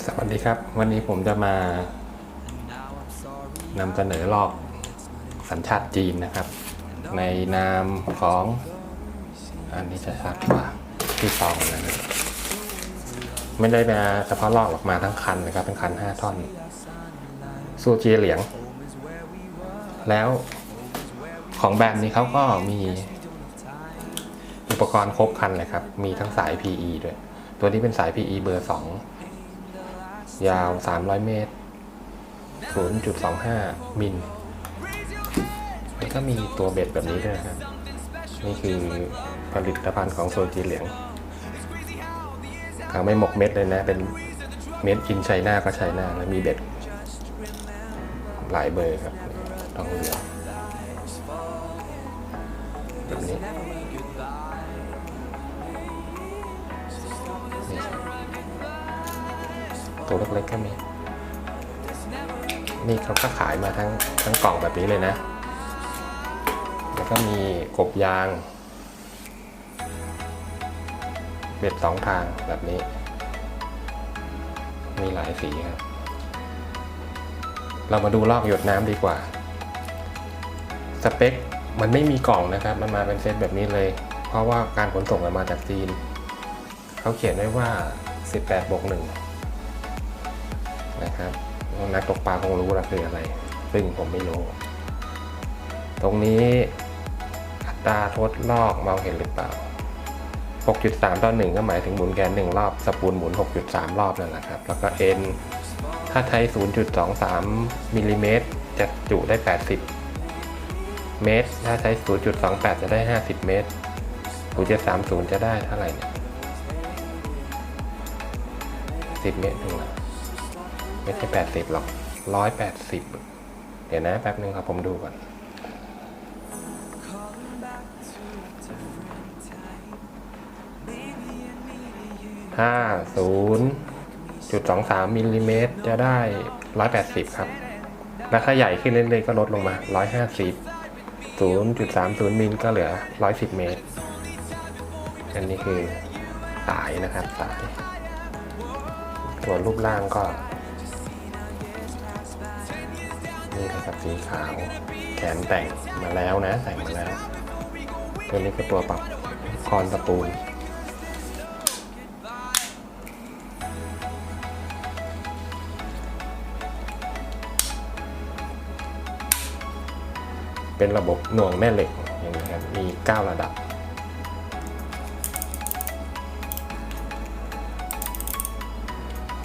สวัสดีครับ วันนี้ผมจะมานำเสนอลอกสัญชาติจีนนะครับ ในนามของ อันนี้จะชัดกว่าที่ซองนะครับไม่ได้มาเฉพาะลอกออกมาทั้งคันนะครับ เป็นคันห้าท่อนซูจีเหลียง แล้วของแบรนด์นี้เขาก็มีอุปกรณ์ครบคันเลยครับ มีทั้งสาย PE ด้วย ตัวนี้เป็นสาย PE เบอร์ 2 ยาว 300 เมตร 0.25 มิลแล้วก็มีตัวเบ็ดแบบนี้ด้วยครับ นี่คือผลิตภัณฑ์ของโซจีเหลียงทางไม่หมกเม็ดเลยนะ เป็นเม็ดกินไชน่าก็ไชน่าแล้วมีเบ็ด หลายเบอร์ครับทองเลือก ตัวเล็กๆก็มี นี่เขาก็ขายมาทั้งทั้งกล่องแบบนี้เลยนะ แล้วก็มีกบยาง เบ็ดสองทางแบบนี้ มีหลายสีครับ เรามาดูลอกหยดน้ำดีกว่า สเปคมันไม่มีกล่องนะครับ มันมาเป็นเซตแบบนี้เลย เพราะว่าการขนส่งมันมาจากจีน เขาเขียนไว้ว่า 18บวก1 นะครับนักตกปลาคงรู้แล้วคืออะไร ซึ่งผมไม่รู้ ตรงนี้อัตราทดลอกมองเห็นหรือเปล่า 6.3 ต่อ 1 ก็หมายถึงหมุนแกน 1 รอบ สปูลหมุน 6.3 รอบนั่นแหละครับ แล้วก็ N ถ้าใช้ 0.23มิลลิเมตรจะจุได้ 80 เมตร ถ้าใช้ 0.28 จะได้ 50 เมตร0.30 จะได้เท่าไหร่เนี่ย10 เมตรถึงเหรอ ไม่ใช่80หรอก180เดี๋ยวนะแป๊บนึงครับผมดูก่อนห้าศูนย์จุดสองสามมิลลิเมตรจะได้ร้อยแปดสิบครับแล้วถ้าใหญ่ขึ้นเรื่อยๆก็ลดลงมาร้อยห้าสิบศูนย์จุดสามศูนย์มิลก็เหลือร้อยสิบเมตร อันนี้คือสายนะครับสายส่วนรูปร่างก็ นี่นะครับสีขาว แขนแต่งมาแล้วนะ แต่งมาแล้ว ตัวนี้คือตัวปรับคอนสปูลเป็นระบบหน่วงแม่เหล็กอย่างนี้ครับมี 9 ระดับ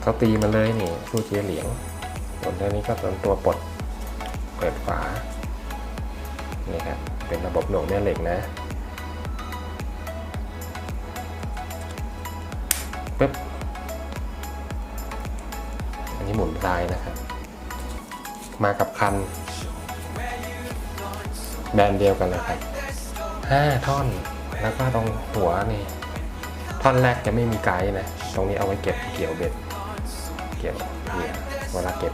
เขาตีมาเลยนี่สู้เจียเหลียงส่วนตัวนี้ก็เป็นตัวปลด เปิดฝา นี่ครับ เป็นระบบหน่วงแม่เหล็กนะปึ๊บ อันนี้หมุนซ้ายนะครับ มากับคัน แบรนด์เดียวกันเลยครับห้าท่อน แล้วก็ตรงหัวนี่ ท่อนแรกจะไม่มีไกด์นะ ตรงนี้เอาไว้เก็บเกี่ยวเบ็ด เกี่ยวเหยื่อเวลาเก็บ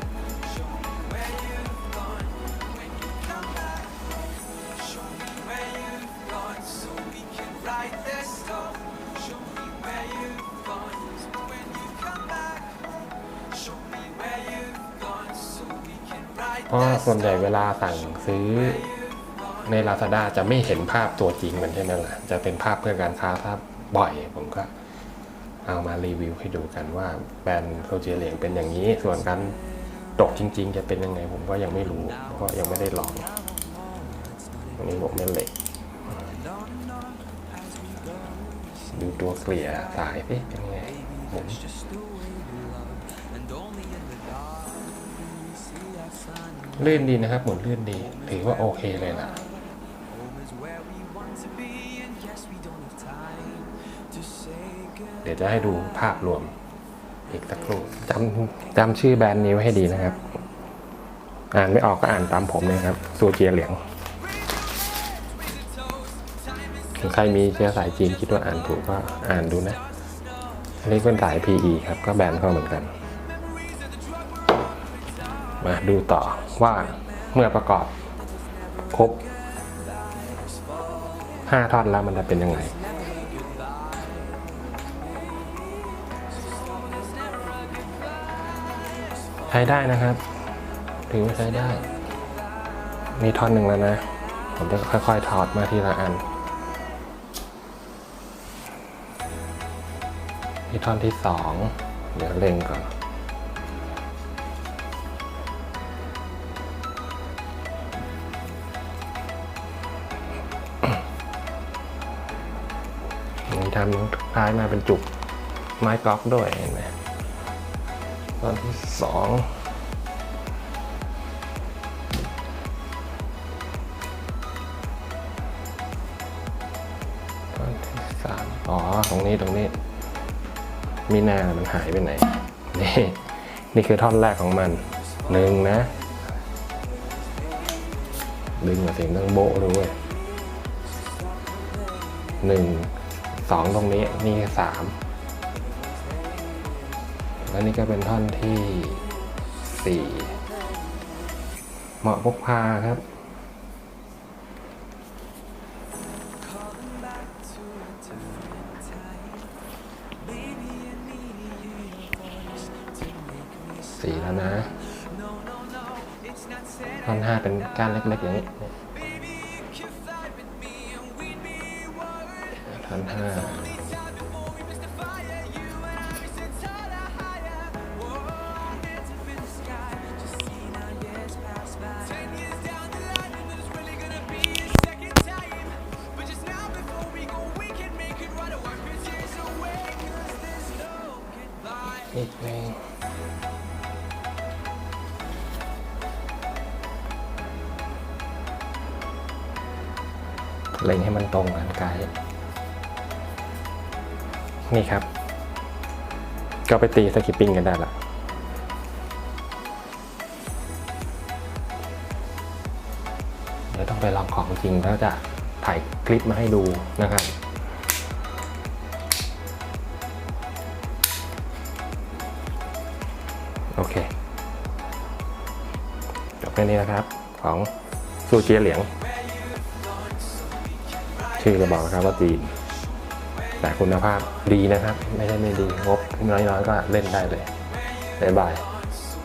ราะส่วนใหญ่เวลาสั่งซื้อใน Lazada จะไม่เห็นภาพตัวจริงมันใช่ไหมล่ะ จะเป็นภาพเพื่อการค้าภาพบ่อย ผมก็เอามารีวิวให้ดูกันว่าแบรนด์โซเจียเหลียงเป็นอย่างนี้ ส่วนการตกจริง ๆ จะเป็นยังไงผมก็ยังไม่รู้ เพราะยังไม่ได้ลองตรงนี้ผมไม่เหล็ก ดูตัวเกลี่ยสายสิเป็นไงหมุน ลื่นดีนะครับ หมุนลื่นดี ถือว่าโอเคเลยล่ะเดี๋ยวจะให้ดูภาพรวมอีกสักครู่จำจำชื่อแบรนด์นี้ไว้ให้ดีนะครับ อ่านไม่ออกก็อ่านตามผมเลยครับซูเจียเหลียงใครมีเชื้อสายจีนคิดว่าอ่านถูกก็อ่านดูนะ อันนี้เป็นสาย PE ครับ ก็แบรนด์เขาเหมือนกัน มาดูต่อว่าเมื่อประกอบครบ 5 ท่อนแล้วมันจะเป็นยังไงใช้ได้นะครับถือว่าใช้ได้มีท่อนหนึ่งแล้วนะ ผมจะค่อยๆถอดมาทีละอันนี่ท่อนที่สองเดี๋ยวเล็งก่อน มีทำท้ายมาเป็นจุกไม้กอล์ฟด้วยเห็นไหมตอนที่สองตอนที่สามอ๋อ ตรงนี้ตรงนี้ มีหน้ามันหายไปไหน นี่ นี่คือท่อนแรกของมันหนึ่งนะ ดึงมาเสียงดังโบด้วยหนึ่ง สองตรงนี้นี่สามแล้วนี่ก็เป็นท่อนที่สี่เหมาะพกพาครับ สี่แล้วนะ ท่อนห้าเป็นก้านเล็กๆอย่างนี้ ท่อนห้าอีกหนึ่งเล็งให้มันตรงกันไกด์ นี่ครับ ก็ไปตีสกิปปิ้งกันได้ละเดี๋ยวต้องไปลองของจริงแล้วจะถ่ายคลิปมาให้ดูนะครับโอเคจบแค่นี้นะครับของซูเจียเหลียง ชื่อจะบอกนะครับว่าจีน แต่คุณภาพดีนะครับ ไม่ใช่ไม่ดีงบน้อยๆก็เล่นได้เลยบ๊ายบาย